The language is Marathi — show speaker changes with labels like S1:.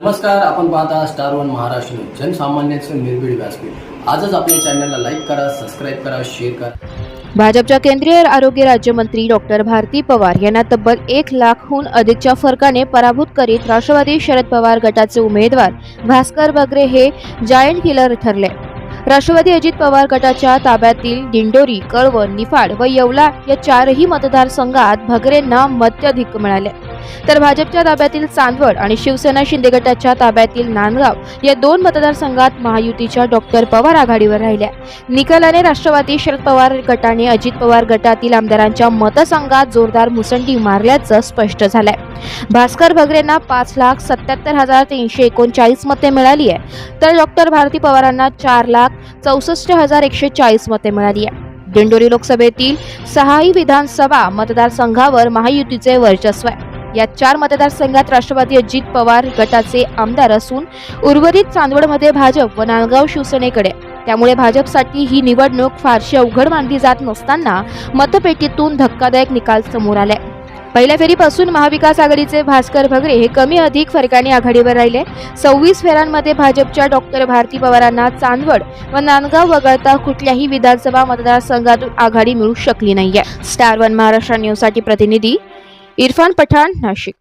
S1: नमस्कार आपण पाहता स्टार वन महाराष्ट्र न्यूज निर्भीड व्यासपीठ. आजच आपल्या चॅनलला लाईक करा सबस्क्राईब करा शेअर करा.
S2: भाजपच्या केंद्रीय आरोग्य राज्यमंत्री डॉक्टर भारती पवार यांना तब्बल एक लाखहून अधिकच्या फरकाने पराभूत करीत राष्ट्रवादी शरद पवार गटाचे उमेदवार भास्कर बगरे हे जायंट किलर ठरले. राष्ट्रवादी अजित पवार गटाच्या ताब्यातील दिंडोरी कळवण निफाड व येवला या चारही मतदारसंघात भगरेंना मत्यधिक मिळाले. तर भाजपच्या ताब्यातील चांदवड आणि शिवसेना शिंदे गटाच्या ताब्यातील नांदगाव या दोन मतदारसंघात महायुतीच्या डॉक्टर पवार आघाडीवर राहिल्या. निकालाने राष्ट्रवादी शरद पवार गटाने अजित पवार गटातील आमदारांच्या मतसंघात जोरदार मुसंडी मारल्याचं स्पष्ट झालंय. भास्कर भगरेंना पाच लाख सत्याहत्तर हजार तीनशे एकोणचाळीस मते मिळाली आहे. तर डॉक्टर भारती पवारांना चार लाख चौसष्ट हजार एकशे चाळीस मते मिळाली आहे. दिंडोरी लोकसभेतील सहाही विधानसभा मतदारसंघावर महायुतीचे वर्चस्व आहे. या चार मतदारसंघात राष्ट्रवादी अजित पवार गटाचे आमदार असून उर्वरित चांदवडमध्ये भाजप व नांदगाव शिवसेनेकडे. त्यामुळे भाजपसाठी ही निवडणूक फारशी अवघड मानली जात नसताना मतपेटीतून धक्कादायक निकाल समोर आले. पहिल्या फेरीपासून महाविकास आघाडीचे भास्कर भगरे हे कमी अधिक फरकाने आघाडीवर राहिले. सव्वीस फेऱ्यांमध्ये भाजपच्या डॉक्टर भारती पवारांना चांदवड व नांदगाव वगळता कुठल्याही विधानसभा मतदारसंघातून आघाडी मिळू शकली नाहीये. स्टार वन महाराष्ट्र न्यूजसाठी प्रतिनिधी इरफान पठाण नाशिक.